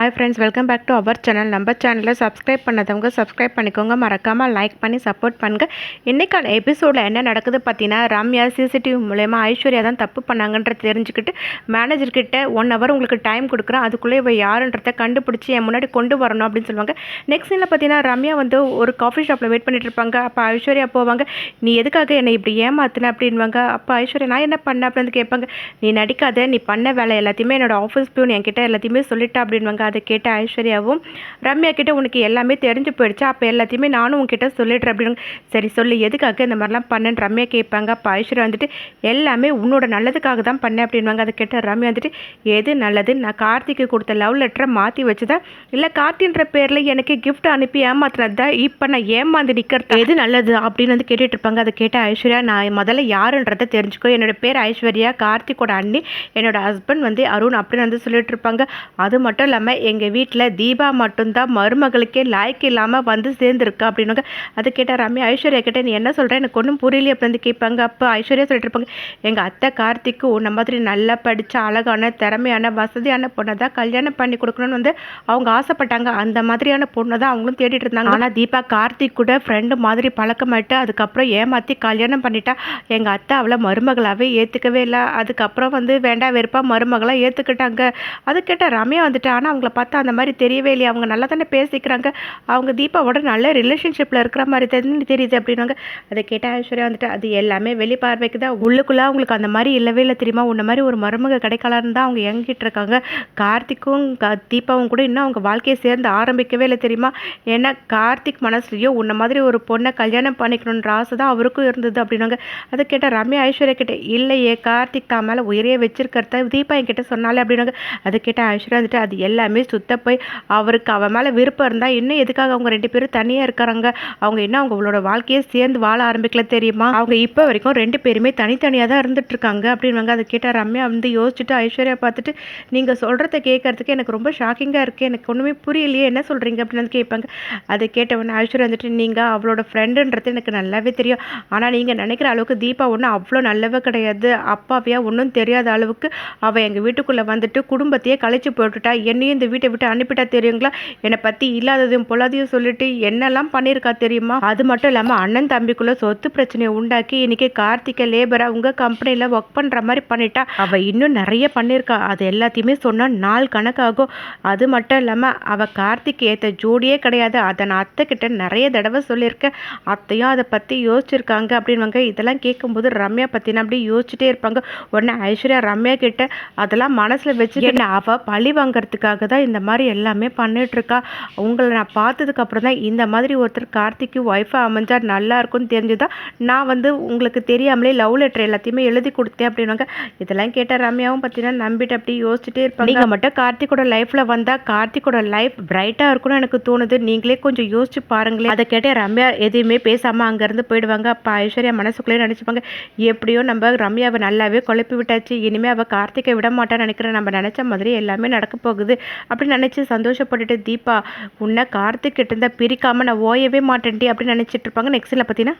Hi friends welcome back to our channel நம்ம சேனலில் subscribe பண்ணதவங்க subscribe பண்ணிக்கோங்க. மறக்காமல் லைக் பண்ணி சப்போர்ட் பண்ணுங்கள் இன்றைக்கான எபிசோடில் என்ன நடக்குது பார்த்தீங்கன்னா ரம்யா சிசிடிவி மூலயமா ஐஸ்வர்யா தான் தப்பு பண்ணாங்கன்றத தெரிஞ்சுக்கிட்டு மேனேஜர்கிட்ட ஒன் ஹவர் உங்களுக்கு டைம் கொடுக்குறேன். அதுக்குள்ளே இவ யாருன்றதை கண்டுபிடிச்சி என் முன்னாடி கொண்டு வரணும் அப்படின்னு சொல்லுவாங்க. நெக்ஸ்ட் சீனில் பார்த்தீங்கன்னா ரம்யா வந்து ஒரு காஃபி ஷாப்பில் வெயிட் பண்ணிட்டு இருப்பாங்க. அப்போ ஐஸ்வர்யா போவாங்க. நீ எதுக்காக என்னை இப்படி ஏமாத்தின? அப்படின்வாங்க அப்போ ஐஸ்வர்யா நான் என்ன பண்ணேன்? அப்படின்னு கேட்பாங்க. நீ நடிக்காத நீ பண்ண வேலை எல்லாத்தையுமே என்னோட ஆஃபீஸ் பியூன் என்கிட்ட எல்லாத்தையுமே சொல்லிட்டா அப்படின்வாங்க அதை கேட்ட ஐஸ்வர்யாவும் ரம்யா கிட்ட உனக்கு எல்லாமே தெரிஞ்சு போயிடுச்சு அப்போ எல்லாத்தையுமே நானும் உங்ககிட்ட சொல்லிடுறேன் அப்படின்னு. சரி சொல்லு எதுக்காக இந்த மாதிரிலாம் பண்ணேன்னு ரம்யா கேட்பாங்க. அப்போ ஐஸ்வர்யா வந்துட்டு எல்லாமே உன்னோட நல்லதுக்காக தான் பண்ணேன் அப்படின்வாங்க அதை கேட்ட ரம்யா வந்துட்டு எது நல்லது? நான் கார்த்திக்கு கொடுத்த லவ் லெட்டரை மாற்றி வச்சுதான் இல்லை கார்த்தின்ற பேரில் எனக்கு கிஃப்ட் அனுப்பி ஏமாத்தினது? தான் இப்போ நான் ஏமாந்து நிற்கிறது எது நல்லது? அப்படின்னு வந்து கேட்டுட்டு இருப்பாங்க. அதை கேட்ட ஐஸ்வர்யா நான் முதல்ல யாருன்றதை தெரிஞ்சுக்கோ. என்னோட பேர் ஐஸ்வர்யா கார்த்திகோட அண்ணி என்னோட ஹஸ்பண்ட் வந்து அருண் அப்படின்னு வந்து சொல்லிட்டு இருப்பாங்க. அது மட்டும் இல்லாமல் எங்கள் வீட்டில் தீபா மட்டும்தான் மருமகளுக்கே லாய்க்கு இல்லாமல் வந்து சேர்ந்துருக்கா அப்படின்னாங்க. அது கேட்டால் ரம்யா ஐஸ்வர்யா கிட்டே நீ என்ன சொல்கிற எனக்கு ஒன்றும் புரியல அப்படின்னு வந்து கேட்பாங்க. அப்போ ஐஸ்வர்யா சொல்லிட்டு இருப்பாங்க எங்கள் அத்தை கார்த்திக்கு உன்ன மாதிரி நல்லா படித்த அழகான திறமையான வசதியான பொண்ணை தான் கல்யாணம் பண்ணி கொடுக்கணும்னு வந்து அவங்க ஆசைப்பட்டாங்க. அந்த மாதிரியான பொண்ணை தான் அவங்களும் தேடிட்டு இருந்தாங்க. ஆனால் தீபா கார்த்திக் கூட ஃப்ரெண்டு மாதிரி பழக்கமாயிட்டு அதுக்கப்புறம் ஏமாற்றி கல்யாணம் பண்ணிட்டா எங்கள் அத்தை அவளை மருமகளாகவே ஏற்றுக்கவே இல்லை. அதுக்கப்புறம் வந்து வேண்டாம் வெறுப்பாக மருமகளாக ஏற்றுக்கிட்டாங்க அது கேட்டால் ரம்யா வந்துட்டு. ஆனால் அவங்கள பார்த்தா அந்த மாதிரி தெரியவே இல்லையா. அவங்க நல்லா தானே பேசிக்கிறாங்க. அவங்க தீபாவோட நல்ல ரிலேஷன்ஷிப்பில் இருக்கிற மாதிரி தெரிஞ்சு தெரியுது அப்படின்னாங்க. அதை கேட்டால் ஐஸ்வர்யா வந்துட்டு அது எல்லாமே வெளி பார்வைக்கு தான் உள்ளுக்குள்ளே அவங்களுக்கு அந்த மாதிரி இல்லவே இல்லை தெரியுமா? உன்ன மாதிரி ஒரு மருமக கிடைக்கலான்னு தான் அவங்க இயங்கிட்டு இருக்காங்க. கார்த்திக்கும் க- தீபாவும் கூட இன்னும் அவங்க வாழ்க்கையை சேர்ந்து ஆரம்பிக்கவே இல்லை தெரியுமா? ஏன்னா கார்த்திக் மனசுலையோ உன்ன மாதிரி ஒரு பொண்ணை கல்யாணம் பண்ணிக்கணுன்ற ஆசை தான் அவருக்கும் இருந்தது அப்படின்னாங்க. அதை கேட்டால் ரம்யா ஐஸ்வர்யா கிட்ட இல்லையே கார்த்திக் தான் மேலே உயிரே வச்சிருக்கிறத? தீபா என்கிட்ட சொன்னாலே அப்படின்னாங்க. அதை கேட்டால் ஐஸ்வர்யா வந்துட்டு அது எல்லாமே சுத்த போய் அவருக்கு அவன் மேலே விருப்பம் இருந்தால் இன்னும் எதுக்காக அவங்க ரெண்டு பேரும் தனியாக இருக்கிறாங்க அவங்க இன்னும் அவங்களோட வாழ்க்கையை சேர்ந்து வாழ ஆரம்பிக்கல தெரியுமா? அவங்க இப்போ வரைக்கும் ரெண்டு பேருமே தனித்தனியாக தான் இருந்துட்டு இருக்காங்க அப்படின்வாங்க அதை கேட்டால் ரம்யா வந்து யோசிச்சுட்டு ஐஸ்வர்யா பார்த்துட்டு நீங்கள் சொல்கிறத கேட்கறதுக்கு எனக்கு ரொம்ப ஷாக்கிங்காக இருக்குது எனக்கு ஒன்றுமே புரியலையே. என்ன சொல்கிறீங்க அப்படின்னு வந்து கேட்பாங்க. அதை கேட்டவொடனே ஐஸ்வர்யா வந்துட்டு நீங்கள் அவளோட ஃப்ரெண்டுன்றது எனக்கு நல்லாவே தெரியும். ஆனால் நீங்கள் நினைக்கிற அளவுக்கு தீபா ஒன்றும் அவ்வளோ நல்லவ கிடையாது. அப்பாவியா ஒன்றும் தெரியாத அளவுக்கு அவள் எங்கள் வீட்டுக்குள்ளே வந்துட்டு குடும்பத்தையே கழிச்சு போட்டுட்டா. என்னையும் இந்த வீட்டை விட்டு அனுப்பிட்டா தெரியுங்களா? என்னை பற்றி இல்லாததையும் பொல்லாதையும் சொல்லிட்டு என்னெல்லாம் பண்ணியிருக்கா தெரியுமா? அது மட்டும் இல்லாமல் அண்ணன் தம்பிக்குள்ளே சொத்து பிரச்சனையை உண்டாக்கி இன்னைக்கு கார்த்திகை லேபராக உங்கள் கம்பெனியில் ஒர்க் பண்ணுற மாதிரி பண்ணிட்டா. அவள் இன்னும் நிறைய பண்ணியிருக்கா. அது எல்லாத்தையுமே சொன்னால் நாள் கணக்காகும். அது மட்டும் இல்லாமல் அவள் கார்த்திக் ஏற்ற ஜோடியே கிடையாது. அதை நான் அத்தை கிட்ட நிறைய தடவை சொல்லியிருக்கேன். அத்தையும் அதை பற்றி யோசிச்சிருக்காங்க அப்படின்வாங்க இதெல்லாம் கேட்கும்போது ரம்யா பற்றின அப்படியே யோசிச்சுட்டே இருப்பாங்க. உடனே ஐஸ்வர்யா ரம்யா கிட்ட அதெல்லாம் மனசில் வச்சு என்ன? அவள் பழி வாங்குறதுக்காக தான் இந்த மாதிரி எல்லாமே பண்ணிகிட்ருக்கா உங்களை நான் பார்த்ததுக்கப்புறம் தான் இந்த மாதிரி ஒருத்தர் கார்த்திக்கு ஒய்ஃபாக அமைஞ்சா நல்லா இருக்கும்னு தெரிஞ்சுதான் நான் வந்து உங்களுக்கு தெரியாமலே லவ் லெட்டர் எல்லாத்தையுமே எழுதி கொடுத்தேன் அப்படின்னாங்க. இதெல்லாம் கேட்ட ரம்யாவும் பார்த்தீங்கன்னா நம்பிட்டு அப்படி யோசிச்சுட்டே இருப்பாங்க. நீங்கள் மட்டும் கார்த்திகோட லைஃப்பில் வந்தால் கார்த்திகோட லைஃப் பிரைட்டாக இருக்கும்னு எனக்கு தோணுது. நீங்களே கொஞ்சம் யோசிச்சு பாருங்களேன். அதை கேட்ட ரம்யா எதுவுமே பேசாமல் அங்கேருந்து போயிடுவாங்க. அப்போ ஐஸ்வர்யா மனசுக்குள்ளே நினச்சிப்பாங்க எப்படியோ நம்ம ரம்யாவை நல்லாவே குழப்பி விட்டாச்சு. இனிமேல் அவள் கார்த்திகை விட மாட்டான்னு நினைக்கிறேன். நம்ம நினச்ச மாதிரி எல்லாமே நடக்க போகுது. அப்படின்னு நினச்சி சந்தோஷப்பட்டுட்டு தீபா உன்னை கார்த்திக் கிட்ட இருந்தால் பிரிக்காமல் நான் ஓயவே மாட்டேன்டி அப்படின்னு நினச்சிட்டு இருப்பாங்க. நெக்ஸ்ட்டில் பார்த்தீங்கன்னா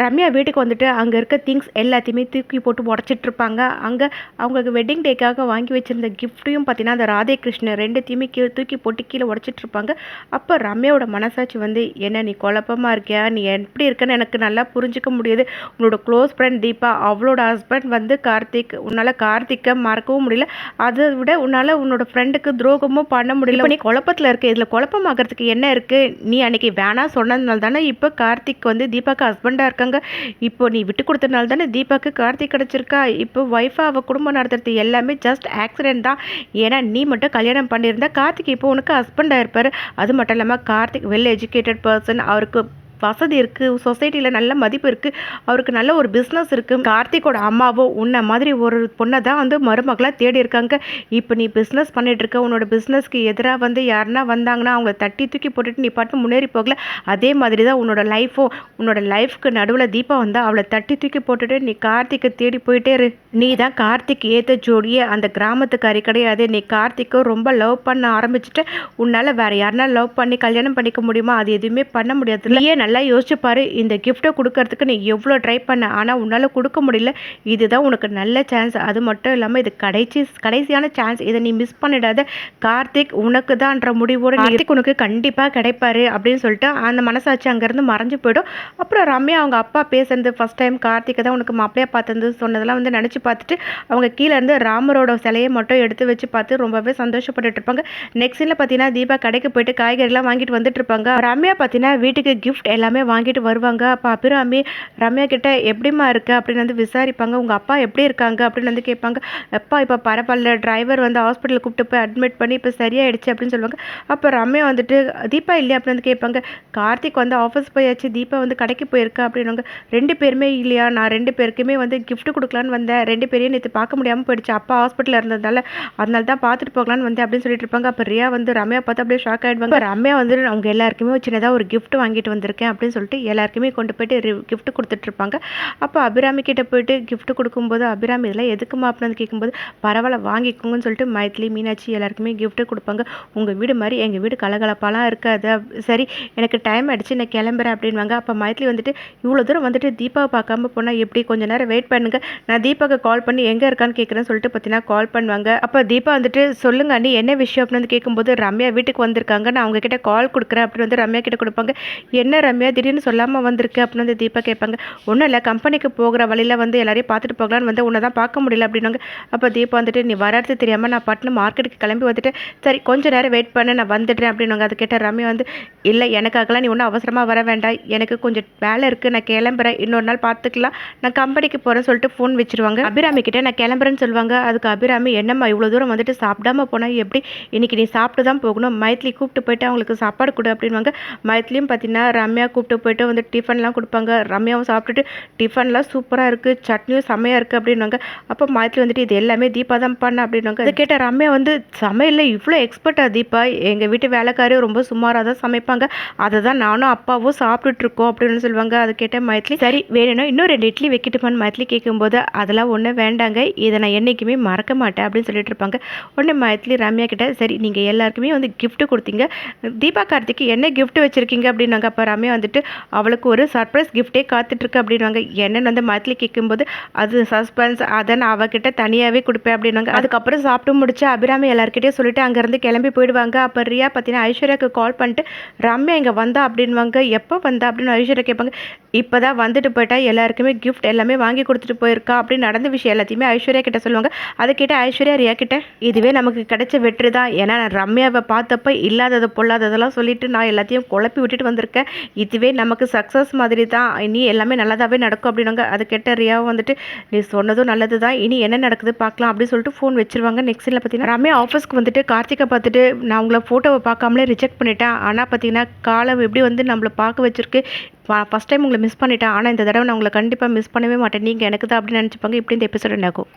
ரம்யா வீட்டுக்கு வந்துட்டு அங்கே இருக்க திங்ஸ் எல்லாத்தையுமே தூக்கி போட்டு உடச்சிட்டு இருப்பாங்க. அங்கே அவங்களுக்கு வெட்டிங் டேக்காக வாங்கி வச்சிருந்த கிஃப்ட்டையும் பார்த்தீங்கன்னா அந்த ராதே கிருஷ்ணன் ரெண்டுத்தையுமே கீழே தூக்கி போட்டு கீழே உடச்சிட்டு இருப்பாங்க. அப்போ ரம்யாவோட மனசாட்சி வந்து என்ன நீ குழப்பமா இருக்கியா? நீ எப்படி இருக்கன்னு எனக்கு நல்லா புரிஞ்சுக்க முடியுது. உன்னோட க்ளோஸ் ஃப்ரெண்ட் தீபா அவளோட ஹஸ்பண்ட் வந்து கார்த்திக். உன்னால் கார்த்திக்கை மறக்கவும் முடியல. அதை விட உன்னால் உன்னோட ஃப்ரெண்டுக்கு துரோகமும் பண்ண முடியல. நீ குழப்பத்தில் இருக்க. இதில் குழப்பமாகறதுக்கு என்ன இருக்குது நீ அன்னைக்கு வேணாம் சொன்னதுனால தானே இப்போ கார்த்திக் வந்து தீபாக்கு ஹஸ்பண்டாக இருக்காங்க. இப்போ நீ விட்டு கொடுத்தனால தானே தீபாக்கு கார்த்திக் கிடச்சிருக்கா? இப்போ ஒய்ஃபாக அவள் குடும்பம் நடத்துறது எல்லாமே ஜஸ்ட் ஆக்சிடென்ட் தான். ஏன்னா நீ மட்டும் கல்யாணம் பண்ணியிருந்தா கார்த்திக் இப்போ உனக்கு ஹஸ்பண்டாக இருப்பார். அது மட்டும் இல்லாமல் கார்த்திக் வெல் எஜுகேட்டட் பர்சன் அவருக்கு வசதி இருக்குது சொசைட்டியில் நல்ல மதிப்பு இருக்குது அவருக்கு நல்ல ஒரு பிஸ்னஸ் இருக்குது கார்த்திக்கோட அம்மாவோ உன்னை மாதிரி ஒரு பொண்ணை தான் வந்து மருமகளாக தேடி இருக்காங்க. இப்போ நீ பிஸ்னஸ் பண்ணிட்டு இருக்க உன்னோட பிஸ்னஸ்க்கு எதிராக வந்து யாருன்னா வந்தாங்கன்னா அவங்கள தட்டி தூக்கி போட்டுட்டு நீ பாட்டு முன்னேறி போகல. அதே மாதிரி தான் உன்னோட லைஃப்பும் உன்னோட லைஃப்க்கு நடுவில் தீபா வந்தால் அவளை தட்டி தூக்கி போட்டுட்டு நீ கார்த்திக்கை தேடி போயிட்டே இரு. நீ தான் கார்த்திக் ஏற்ற ஜோடியே. அந்த கிராமத்துக்காரி கிடையாது நீ கார்த்திக்கை ரொம்ப லவ் பண்ண ஆரம்பிச்சுட்டு உன்னால் வேற யாருன்னா லவ் பண்ணி கல்யாணம் பண்ணிக்க முடியுமா? அது எதுவுமே பண்ண முடியாது. இல்லையே நல்ல நல்லா யோசிச்சு பாரு இந்த கிஃப்ட்டை கொடுக்கறதுக்கு நீ எவ்வளோ ட்ரை பண்ண? ஆனால் உன்னால் கொடுக்க முடியல. இதுதான் உனக்கு நல்ல சான்ஸ் அது மட்டும் இல்லாமல் இது கடைசி கடைசியான சான்ஸ் இதை நீ மிஸ் பண்ணிடாத. கார்த்திக் உனக்கு தான்ன்ற முடிவோடு கார்த்திக் உனக்கு கண்டிப்பாக கிடைப்பாரு அப்படின்னு சொல்லிட்டு அந்த மனசாட்சி அங்கேருந்து மறைஞ்சு போயிடும். அப்புறம் ரம்யா அவங்க அப்பா பேசுறது ஃபஸ்ட் டைம் கார்த்திகை தான் உனக்கு மாப்பிளையா பார்த்துருந்து சொன்னதெல்லாம் வந்து நினச்சி பார்த்துட்டு அவங்க கீழே இருந்து ராமரோட சிலையை மட்டும் எடுத்து வச்சு பார்த்து ரொம்பவே சந்தோஷப்பட்டுட்டு இருப்பாங்க. நெக்ஸ்ட் சீனில் பார்த்தீங்கன்னா தீபா கடைக்கு போயிட்டு காய்கறிலாம் வாங்கிட்டு வந்துட்டு இருப்பாங்க. ரம்யா பார்த்தீங்கன்னா வீட்டுக்கு கிஃப்ட் எல்லாம் எல்லாமே வாங்கிட்டு வருவாங்க. அப்போ அபிராமி ரம்யா கிட்ட எப்படிமா இருக்கு? அப்படின்னு வந்து விசாரிப்பாங்க. உங்கள் அப்பா எப்படி இருக்காங்க? அப்படின்னு வந்து கேட்பாங்க. அப்பா இப்போ பரவாயில்ல. டிரைவர் வந்து ஹாஸ்பிட்டலுக்கு கூப்பிட்டு போய் அட்மிட் பண்ணி இப்போ சரியாயிடுச்சு அப்படின்னு சொல்லுவாங்க. அப்போ ரம்யா வந்துட்டு தீபா இல்லையா? அப்படின்னு வந்து கேட்பாங்க. கார்த்திக் வந்து ஆஃபீஸ் போயாச்சு. தீபா வந்து கடைக்கு போயிருக்கா? அப்படின்னாங்க ரெண்டு பேருமே இல்லையா? நான் ரெண்டு பேருக்குமே வந்து கிஃப்ட் கொடுக்கலான்னு வந்தேன். ரெண்டு பேரையும் நேற்று பார்க்க முடியாமல் போயிடுச்சு. அப்பா ஹாஸ்பிட்டலில் இருந்ததால அதனால தான் பார்த்துட்டு போகலான்னு வந்து அப்படின்னு சொல்லிட்டு இருப்பாங்க. அப்போ ரியா வந்து ரம்யா பார்த்து அப்படியே ஷாக் ஆகிடுவாங்க ரம்யா வந்து அவங்க எல்லாருக்குமே சின்னதாக ஒரு கிஃப்ட் வாங்கிட்டு வந்திருக்கேன். அப்படின்னு சொல்லிட்டு எல்லாருக்குமே கொண்டு போயிட்டு கிஃப்ட் கொடுத்துட்ருப்பாங்க. அப்போ அபிராமி கிட்ட போயிட்டு கிஃப்ட் கொடுக்கும்போது அபிராமி இதெல்லாம் எதுக்குமா அப்படின்னு கேட்கும்போது பரவாயில்ல வாங்கிக்கோங்கன்னு சொல்லிட்டு மைத்லி மீனாட்சி எல்லாருக்குமே கிஃப்ட் கொடுப்பாங்க. உங்கள் வீடு மாதிரி எங்கள் வீடு கலகலப்பாலாம் இருக்காது. சரி எனக்கு டைம் ஆகிடுச்சு நான் கிளம்புறேன் அப்படின்வாங்க. அப்போ மைத்லி வந்துட்டு இவ்வளோ தூரம் வந்துட்டு தீபாவை பார்க்காம போனால் எப்படி? கொஞ்சம் நேரம் வெயிட் பண்ணுங்க. நான் தீபாவுக்கு கால் பண்ணி எங்கே இருக்கான்னு கேட்குறேன்னு சொல்லிட்டு பார்த்தீங்கன்னா கால் பண்ணுவாங்க. அப்போ தீபா வந்துட்டு சொல்லுங்க அண்ணி என்ன விஷயம்? அப்படின்னு வந்து கேட்கும்போது ரம்யா வீட்டுக்கு வந்திருக்காங்க. நான் அவங்க கிட்ட கால் கொடுக்குறேன். அப்படின்னு வந்து ரம்யா கிட்ட கொடுப்பாங்க. என்ன ரம்யா திடீர்னு சொல்லாமல் வந்திருக்கு அப்படின்னு வந்து தீபா கேட்பாங்க. ஒன்றும் இல்லை கம்பெனிக்கு போகிற வழியில் வந்து எல்லாரையும் பார்த்துட்டு போகலான்னு வந்து உன்னை தான் பார்க்க முடியல அப்படின்னாங்க. அப்போ தீபா வந்துட்டு நீ வராது தெரியாமல் நான் பட்டுன்னு மார்க்கெட்டுக்கு கிளம்பி வந்துட்டு சரி கொஞ்சம் நேரம் வெயிட் பண்ண நான் வந்துடுறேன் அப்படின்னாங்க. அது கேட்ட ரம்யா வந்து இல்லை எனக்காகலாம் நீ ஒன்றும் அவசரமாக வர வேண்டாம். எனக்கு கொஞ்சம் வேலை இருக்குது நான் கிளம்புறேன். இன்னொரு நாள் பார்த்துக்கலாம். நான் கம்பெனிக்கு போகிறேன்னு சொல்லிட்டு ஃபோன் வச்சுருவாங்க. அபிராமி கிட்டே நான் கிளம்புறேன்னு சொல்லுவாங்க. அதுக்கு அபிராமி என்னம்மா இவ்வளோ தூரம் வந்துட்டு சாப்பிடாம போனால் எப்படி? இன்னைக்கு நீ சாப்பிட்டு தான் போகணும். மைத்லி கூப்பிட்டு போயிட்டு அவங்களுக்கு சாப்பாடு கொடு அப்படின்வாங்க மைத்லியும் பார்த்தீங்கன்னா ரம்யா கூப்பிட்டு போயிட்டு வந்து டிஃபன்லாம் கொடுப்பாங்க. ரம்யாவும் சாப்பிட்டுட்டு டிஃபன்லாம் சூப்பராக இருக்குது சட்னியும் செம்மையாக இருக்குது அப்படின்னாங்க அப்போ மாயத்தில் வந்துட்டு இது எல்லாமே தீபா தான் பண்ண அப்படின்னாங்க அதை கேட்ட ரம்யா வந்து சமையலில் இவ்வளோ எக்ஸ்பர்ட்டாக தீபா? எங்கள் வீட்டு வேலைக்காரியும் ரொம்ப சுமாராக தான் சமைப்பாங்க. அதை தான் நானும் அப்பாவும் சாப்பிட்டுட்டு இருக்கோம் அப்படின்னு சொல்லுவாங்க. அதை கேட்ட மைத்லி சரி வேணும்னா இன்னும் ரெண்டு இட்லி வைக்கட்டுமான்னு மைத்லி கேட்கும்போது அதெல்லாம் ஒன்றும் வேண்டாங்க. இதை நான் என்றைக்குமே மறக்க மாட்டேன் அப்படின்னு சொல்லிட்டு இருப்பாங்க. உடனே மயத்லி ரம்யா கிட்ட சரி நீங்கள் எல்லாருக்குமே வந்து கிஃப்ட் கொடுத்தீங்க. தீபா கார்த்திக்கு என்ன கிஃப்ட் வச்சுருக்கீங்க? அப்படின்னாங்க அப்போ ரம்யா வந்துட்டு அவளுக்கு ஒரு சர்ப்ரைஸ் கிஃப்ட்டே காத்துட்ருக்கு அப்படின்னாங்க என்னென்னு வந்து மைத்லி கேட்கும்போது அது சஸ்பென்ஸ் அதை நான் அவகிட்ட தனியாகவே கொடுப்பேன் அப்படின்னாங்க அதுக்கப்புறம் சாப்பிட்டு முடிச்சு அபிராமி எல்லாருக்கிட்டே சொல்லிட்டு அங்கேருந்து கிளம்பி போயிடுவாங்க. அப்போ ரியா பார்த்தீங்கன்னா ஐஸ்வர்யாவுக்கு கால் பண்ணிட்டு ரம்யா இங்கே வந்தா? அப்படின்வாங்க எப்போ வந்தா? அப்படின்னு ஐஸ்வர்யா கேட்பாங்க. இப்போ தான் வந்துட்டு போயிட்டா எல்லாருக்குமே கிஃப்ட் எல்லாமே வாங்கி கொடுத்துட்டு போயிருக்கா? அப்படின்னு நடந்த விஷயம் எல்லாத்தையுமே ஐஸ்வர்யா கிட்ட சொல்லுவாங்க. அதை கேட்ட ஐஸ்வர்யா ரியா கிட்ட இதுவே நமக்கு கிடைச்ச வெற்றி தான் ஏன்னா நான் ரம்யாவை பார்த்தப்ப இல்லாததை பொல்லாததெல்லாம் சொல்லிட்டு நான் எல்லாத்தையும் குழப்பி விட்டுட்டு வந்திருக்கேன். இதுவே நமக்கு சக்ஸஸ் மாதிரி தான். இனி எல்லாமே நல்லதாகவே நடக்கும் அப்படின்னாங்க. அது கெட்ட ரியாவும் வந்துட்டு நீ சொன்னதும் நல்லது தான் இனி என்ன நடக்குது பார்க்கலாம் அப்படின்னு சொல்லிட்டு ஃபோன் வச்சிருவாங்க. நெக்ஸ்ட் இல்லை பார்த்தீங்கன்னா ரம்யா ஆஃபீஸ்க்கு வந்துட்டு கார்த்திகை பார்த்துட்டு நான் உங்களை ஃபோட்டோவை பார்க்காமலே ரிஜெக்ட் பண்ணிட்டேன். ஆனால் பார்த்தீங்கன்னா காலம் எப்படி வந்து நம்மளை பார்க்க வச்சிருக்கு. ஃபஸ்ட் டைம் உங்களை மிஸ் பண்ணிட்டேன். ஆனால் இந்த தடவை நான் உங்களை கண்டிப்பாக மிஸ் பண்ணவே மாட்டேன். நீங்கள் எனக்கு தான் அப்படின்னு நினச்சிப்பாங்க. இப்படி இந்த எபிசோட் ஆகும்.